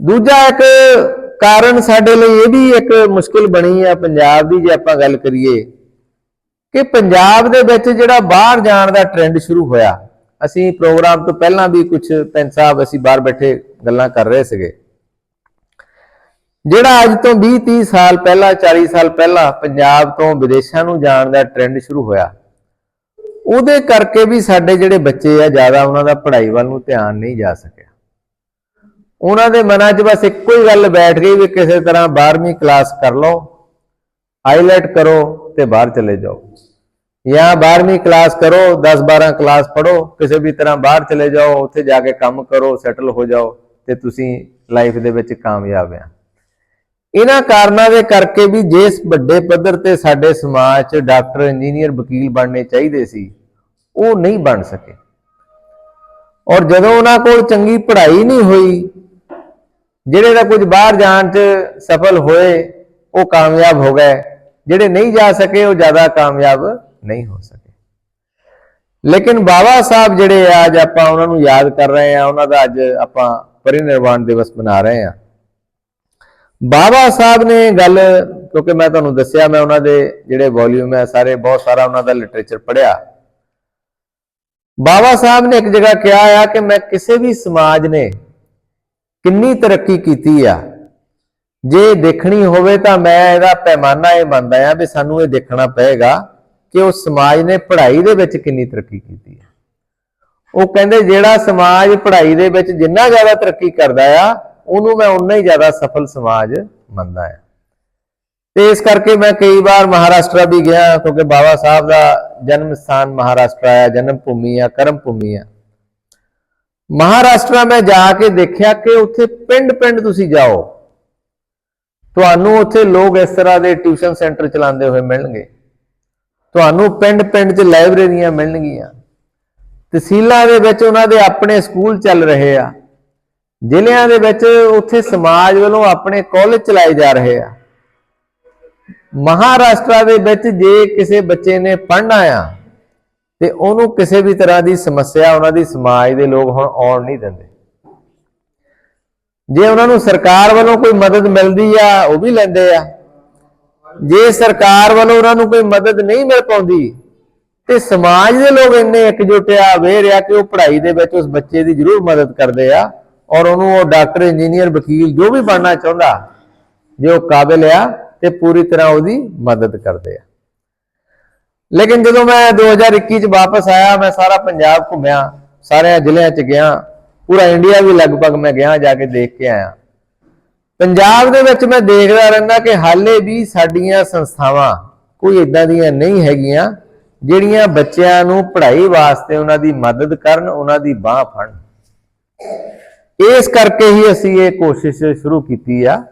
ਦੂਜਾ ਇੱਕ ਕਾਰਨ ਸਾਡੇ ਲਈ ਇਹ ਵੀ ਇੱਕ ਮੁਸ਼ਕਿਲ ਬਣੀ ਆ ਪੰਜਾਬ ਦੀ, ਜੇ ਆਪਾਂ ਗੱਲ ਕਰੀਏ ਕਿ ਪੰਜਾਬ ਦੇ ਵਿੱਚ ਜਿਹੜਾ ਬਾਹਰ ਜਾਣ ਦਾ ਟ੍ਰੈਂਡ ਸ਼ੁਰੂ ਹੋਇਆ। ਅਸੀਂ ਪ੍ਰੋਗਰਾਮ ਤੋਂ ਪਹਿਲਾਂ ਵੀ ਕੁਝ ਪੈਨ ਸਾਹਿਬ ਅਸੀਂ ਬਾਹਰ ਬੈਠੇ ਗੱਲਾਂ ਕਰ ਰਹੇ ਸੀਗੇ। ਜਿਹੜਾ ਅੱਜ ਤੋਂ 20 30 ਸਾਲ ਪਹਿਲਾਂ 40 ਸਾਲ ਪਹਿਲਾਂ ਪੰਜਾਬ ਤੋਂ ਵਿਦੇਸ਼ਾਂ ਨੂੰ ਜਾਣ ਦਾ ਟ੍ਰੈਂਡ ਸ਼ੁਰੂ ਹੋਇਆ, ਉਹਦੇ ਕਰਕੇ ਵੀ ਸਾਡੇ ਜਿਹੜੇ ਬੱਚੇ ਆ, ਜ਼ਿਆਦਾ ਉਹਨਾਂ ਦਾ ਪੜ੍ਹਾਈ ਵੱਲ ਨੂੰ ਧਿਆਨ ਨਹੀਂ ਜਾ ਸਕਿਆ। ਉਹਨਾਂ ਦੇ ਮਨਾਂ 'ਚ ਬਸ ਇੱਕੋ ਹੀ ਗੱਲ ਬੈਠ ਗਈ ਵੀ ਕਿਸੇ ਤਰ੍ਹਾਂ 12ਵੀਂ ਕਲਾਸ ਕਰ ਲਓ ਹਾਈਲਾਈਟ ਕਰੋ ਤੇ ਬਾਹਰ ਚਲੇ ਜਾਓ। ਜਾਂ 12ਵੀਂ ਕਲਾਸ ਕਰੋ 10 12 ਕਲਾਸ ਪੜੋ ਕਿਸੇ ਵੀ ਤਰ੍ਹਾਂ ਬਾਹਰ ਚਲੇ ਜਾਓ, ਉੱਥੇ ਜਾ ਕੇ ਕੰਮ ਕਰੋ ਸੈਟਲ ਹੋ ਜਾਓ ਤੇ ਤੁਸੀਂ ਲਾਈਫ ਦੇ ਵਿੱਚ ਕਾਮਯਾਬ ਆ। ਇਹਨਾਂ ਕਾਰਨਾਂ ਦੇ ਕਰਕੇ ਵੀ ਜਿਸ ਵੱਡੇ ਪੱਧਰ ਤੇ ਸਾਡੇ ਸਮਾਜ 'ਚ ਡਾਕਟਰ ਇੰਜੀਨੀਅਰ ਵਕੀਲ ਬਣਨੇ ਚਾਹੀਦੇ ਸੀ, ਉਹ ਨਹੀਂ ਬਣ ਸਕੇ। ਔਰ ਜਦੋਂ ਉਹਨਾਂ ਕੋਲ ਚੰਗੀ ਪੜ੍ਹਾਈ ਨਹੀਂ ਹੋਈ ਜਿਹੜੇ ਦਾ ਕੁਝ ਬਾਹਰ ਜਾਣ 'ਚ ਸਫਲ ਹੋਏ, ਉਹ ਕਾਮਯਾਬ ਹੋ ਗਏ। ਜਿਹੜੇ ਨਹੀਂ ਜਾ ਸਕੇ, ਉਹ ਜ਼ਿਆਦਾ ਕਾਮਯਾਬ ਨਹੀਂ ਹੋ ਸਕੇ। ਲੇਕਿਨ ਬਾਬਾ ਸਾਹਿਬ ਜਿਹੜੇ ਆ, ਅੱਜ ਆਪਾਂ ਉਹਨਾਂ ਨੂੰ ਯਾਦ ਕਰ ਰਹੇ ਆ, ਉਹਨਾਂ ਦਾ ਅੱਜ ਆਪਾਂ ਪਰਿਨਿਰਵਾਣ ਦਿਵਸ ਮਨਾ ਰਹੇ ਆ। ਬਾਬਾ ਸਾਹਿਬ ਨੇ ਗੱਲ, ਕਿਉਂਕਿ ਮੈਂ ਤੁਹਾਨੂੰ ਦੱਸਿਆ, ਮੈਂ ਉਹਨਾਂ ਦੇ ਜਿਹੜੇ ਵੋਲਿਊਮ ਹੈ ਸਾਰੇ ਬਹੁਤ ਸਾਰਾ ਉਹਨਾਂ ਦਾ ਲਿਟਰੇਚਰ ਪੜ੍ਹਿਆ। ਬਾਬਾ ਸਾਹਿਬ ਨੇ ਇੱਕ ਜਗ੍ਹਾ ਕਿਹਾ ਆ ਕਿ ਮੈਂ ਕਿਸੇ ਵੀ ਸਮਾਜ ਨੇ ਕਿੰਨੀ ਤਰੱਕੀ ਕੀਤੀ ਆ। ਜੇ ਦੇਖਣੀ ਹੋਵੇ ਤਾਂ ਮੈਂ ਇਹਦਾ ਪੈਮਾਨਾ ਇਹ ਮੰਨਦਾ ਆ ਵੀ ਸਾਨੂੰ ਇਹ ਦੇਖਣਾ ਪਏਗਾ ਕਿ ਉਹ ਸਮਾਜ ਨੇ ਪੜ੍ਹਾਈ ਦੇ ਵਿੱਚ ਕਿੰਨੀ ਤਰੱਕੀ ਕੀਤੀ ਹੈ ਉਹ ਕਹਿੰਦੇ ਜਿਹੜਾ ਸਮਾਜ ਪੜ੍ਹਾਈ ਦੇ ਵਿੱਚ ਜਿੰਨਾ ਜ਼ਿਆਦਾ ਤਰੱਕੀ ਕਰਦਾ ਆ, ਉਹਨੂੰ ਮੈਂ ਉਨਾ ਹੀ ਜ਼ਿਆਦਾ ਸਫਲ ਸਮਾਜ ਮੰਨਦਾ ਆ। ਤੇ ਇਸ ਕਰਕੇ ਮੈਂ ਕਈ ਵਾਰ ਮਹਾਰਾਸ਼ਟਰ ਵੀ ਗਿਆ, ਕਿਉਂਕਿ ਬਾਬਾ ਸਾਹਿਬ ਦਾ ਜਨਮ ਸਥਾਨ ਮਹਾਰਾਸ਼ਟਰ ਆ ਜਨਮ ਭੂਮੀ ਆ, ਕਰਮ ਭੂਮੀ ਆ। ਮਹਾਰਾਸ਼ਟਰ ਮੈਂ ਜਾ ਕੇ ਦੇਖਿਆ ਕਿ ਉੱਥੇ ਪਿੰਡ-ਪਿੰਡ ਤੁਸੀਂ ਜਾਓ। ਤੁਹਾਨੂੰ ਉੱਥੇ ਲੋਕ ਇਸ ਤਰ੍ਹਾਂ ਦੇ ਟਿਊਸ਼ਨ ਸੈਂਟਰ ਚਲਾਉਂਦੇ ਹੋਏ ਮਿਲਣਗੇ। ਤੁਹਾਨੂੰ ਪਿੰਡ-ਪਿੰਡ 'ਚ ਲਾਇਬ੍ਰੇਰੀਆਂ ਮਿਲਣਗੀਆਂ। ਤਹਿਸੀਲਾਂ ਦੇ ਵਿੱਚ ਉਹਨਾਂ ਦੇ ਆਪਣੇ ਸਕੂਲ ਚੱਲ ਰਹੇ ਆ। ਜ਼ਿਲ੍ਹਿਆਂ ਦੇ ਵਿੱਚ ਉੱਥੇ ਸਮਾਜ ਵੱਲੋਂ ਆਪਣੇ ਕਾਲਜ ਚਲਾਏ ਜਾ ਰਹੇ ਆ। ਮਹਾਰਾਸ਼ਟਰ ਦੇ ਵਿੱਚ ਜੇ ਕਿਸੇ ਬੱਚੇ ਨੇ ਪੜ੍ਹਨਾ ਆ ਤੇ ਉਹਨੂੰ ਕਿਸੇ ਵੀ ਤਰ੍ਹਾਂ ਦੀ ਸਮੱਸਿਆ, ਉਹਨਾਂ ਦੀ ਸਮਾਜ ਦੇ ਲੋਕ ਹੁਣ ਆਉਣ ਨਹੀਂ ਦਿੰਦੇ। ਜੇ ਉਹਨਾਂ ਨੂੰ ਸਰਕਾਰ ਵੱਲੋਂ ਕੋਈ ਮਦਦ ਮਿਲਦੀ ਆ, ਉਹ ਵੀ ਲੈਂਦੇ ਆ। ਜੇ ਸਰਕਾਰ ਵੱਲੋਂ ਉਹਨਾਂ ਨੂੰ ਕੋਈ ਮਦਦ ਨਹੀਂ ਮਿਲ ਪਾਉਂਦੀ, ਤੇ ਸਮਾਜ ਦੇ ਲੋਕ ਇੰਨੇ ਇਕਜੁੱਟ ਆ ਵੇਰ ਆ ਕਿ ਉਹ ਪੜ੍ਹਾਈ ਦੇ ਵਿੱਚ ਉਸ ਬੱਚੇ ਦੀ ਜ਼ਰੂਰ ਮਦਦ ਕਰਦੇ ਆ ਔਰ ਉਹਨੂੰ ਉਹ ਡਾਕਟਰ, ਇੰਜੀਨੀਅਰ, ਵਕੀਲ ਜੋ ਵੀ ਬਣਨਾ ਚਾਹੁੰਦਾ, ਜੇ ਉਹ ਕਾਬਿਲ ਆ ਤੇ ਪੂਰੀ ਤਰ੍ਹਾਂ ਉਹਦੀ ਮਦਦ ਕਰਦੇ ਆ। ਲੇਕਿਨ ਜਦੋਂ ਮੈਂ 2021 ਚ ਵਾਪਸ ਆਇਆ, ਮੈਂ ਸਾਰਾ ਪੰਜਾਬ ਘੁੰਮਿਆ ਸਾਰੇ ਜ਼ਿਲ੍ਹਿਆਂ ਚ ਗਿਆ, ਪੂਰਾ ਇੰਡੀਆ ਵੀ ਲਗਭਗ ਮੈਂ ਗਿਆ, ਜਾ ਕੇ ਦੇਖ ਕੇ ਆਇਆ। ਪੰਜਾਬ ਦੇ ਵਿੱਚ ਮੈਂ ਦੇਖਦਾ ਰਹਿੰਦਾ ਕਿ ਹਾਲੇ ਵੀ ਸਾਡੀਆਂ ਸੰਸਥਾਵਾਂ ਕੋਈ ਇਦਾਂ ਦੀਆਂ ਨਹੀਂ ਹੈਗੀਆਂ, ਜਿਹੜੀਆਂ ਬੱਚਿਆਂ ਨੂੰ ਪੜ੍ਹਾਈ ਵਾਸਤੇ ਉਹਨਾਂ ਦੀ ਮਦਦ ਕਰਨ, ਉਹਨਾਂ ਦੀ ਬਾਹ ਫੜਨ। ਇਸ ਕਰਕੇ ਹੀ ਅਸੀਂ ਇਹ ਕੋਸ਼ਿਸ਼ ਸ਼ੁਰੂ ਕੀਤੀ ਆ